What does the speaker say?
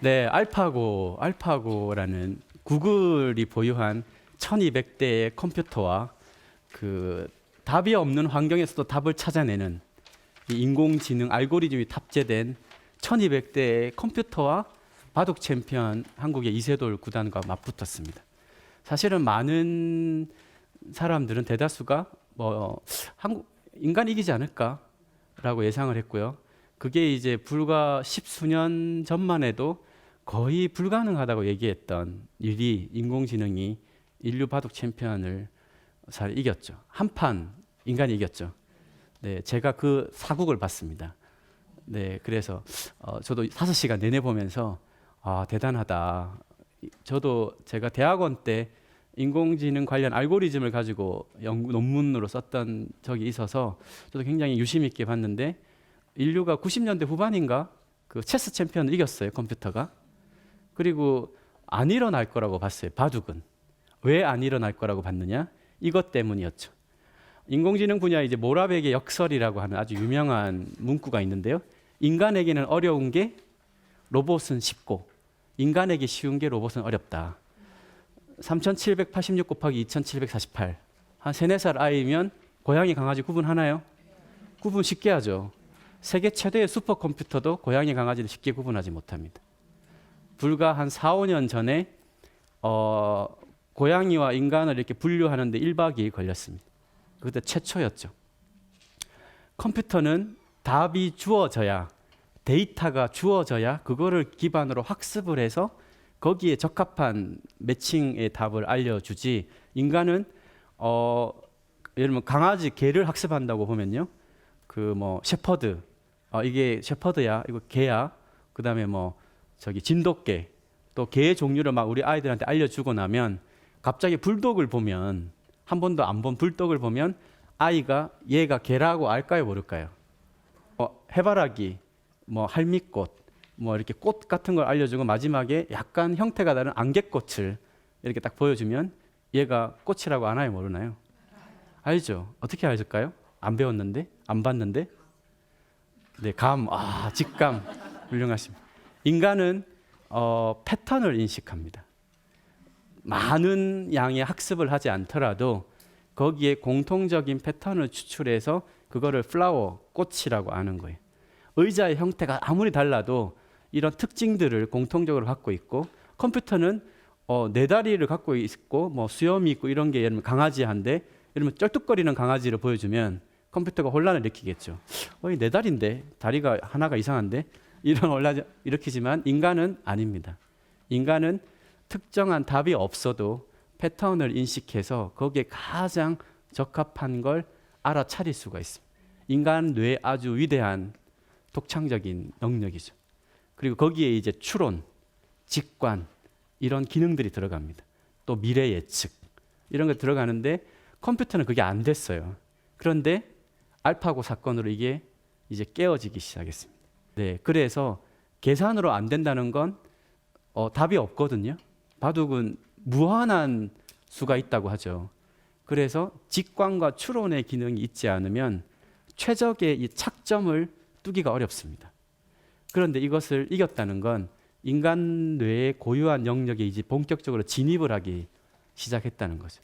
네, 알파고, 알파고라는 구글이 보유한 1200대의 컴퓨터와 그 답이 없는 환경에서도 답을 찾아내는 이 인공지능 알고리즘이 탑재된 1200대의 컴퓨터와 바둑 챔피언 한국의 이세돌 구단과 맞붙었습니다. 사실은 많은 사람들은 대다수가 뭐 한국 인간 이기지 않을까라고 예상을 했고요. 그게 이제 불과 십수년 전만 해도 거의 불가능하다고 얘기했던 일이 인공지능이 인류 바둑 챔피언을 잘 이겼죠. 한 판 인간이 이겼죠. 네, 제가 그 사국을 봤습니다. 네, 그래서 어, 저도 다섯 시간 내내 보면서 아 대단하다. 이- 저도 제가 대학원 때 인공지능 관련 알고리즘을 가지고 연구 논문으로 썼던 적이 있어서 저도 굉장히 유심 있게 봤는데 인류가 90년대 후반인가? 그 체스 챔피언을 이겼어요 컴퓨터가. 그리고 안 일어날 거라고 봤어요 바둑은. 왜 안 일어날 거라고 봤느냐? 이것 때문이었죠. 인공지능 분야 이제 모라백의 역설이라고 하는 아주 유명한 문구가 있는데요. 인간에게는 어려운 게 로봇은 쉽고 인간에게 쉬운 게 로봇은 어렵다. 3786 곱하기 2748. 한 3, 4살 아이면 고양이 강아지 구분하나요? 구분 쉽게 하죠. 세계 최대의 슈퍼컴퓨터도 고양이 강아지를 쉽게 구분하지 못합니다. 불과 한 4, 5년 전에 어, 고양이와 인간을 이렇게 분류하는데 1박 2일 걸렸습니다. 그때 최초였죠. 컴퓨터는 답이 주어져야 데이터가 주어져야 그거를 기반으로 학습을 해서 거기에 적합한 매칭의 답을 알려주지 인간은 어 예를 들면 강아지 개를 학습한다고 보면요 그 뭐 셰퍼드 어 이게 셰퍼드야 이거 개야 그 다음에 뭐 저기 진돗개 또 개의 종류를 막 우리 아이들한테 알려주고 나면 갑자기 불독을 보면 한 번도 안 본 불독을 보면 아이가 얘가 개라고 알까요 모를까요? 어, 해바라기 뭐 할미꽃 뭐 이렇게 꽃 같은 걸 알려주고 마지막에 약간 형태가 다른 안개꽃을 이렇게 딱 보여주면 얘가 꽃이라고 아나요 모르나요? 알죠? 어떻게 알을까요? 안 배웠는데 안 봤는데 네, 감, 아, 직감 훌륭하십니다. 인간은 어, 패턴을 인식합니다. 많은 양의 학습을 하지 않더라도 거기에 공통적인 패턴을 추출해서 그거를 플라워, 꽃이라고 아는 거예요. 의자의 형태가 아무리 달라도 이런 특징들을 공통적으로 갖고 있고 컴퓨터는 어, 네 다리를 갖고 있고 뭐 수염이 있고 이런 게 예를 들면 강아지 한데 예를 들면 쩔뚝거리는 강아지를 보여주면 컴퓨터가 혼란을 일으키겠죠. 어, 이네 다리인데 다리가 하나가 이상한데 이런 혼란 일으키지만 인간은 아닙니다. 인간은 특정한 답이 없어도 패턴을 인식해서 거기에 가장 적합한 걸 알아차릴 수가 있습니다. 인간 뇌 아주 위대한 독창적인 영역이죠. 그리고 거기에 이제 추론, 직관 이런 기능들이 들어갑니다. 또 미래 예측 이런 게 들어가는데 컴퓨터는 그게 안 됐어요. 그런데 알파고 사건으로 이게 이제 깨어지기 시작했습니다. 네, 그래서 계산으로 안 된다는 건 어, 답이 없거든요. 바둑은 무한한 수가 있다고 하죠. 그래서 직관과 추론의 기능이 있지 않으면 최적의 이 착점을 뚜기가 어렵습니다. 그런데 이것을 이겼다는 건 인간 뇌의 고유한 영역에 이제 본격적으로 진입을 하기 시작했다는 거죠.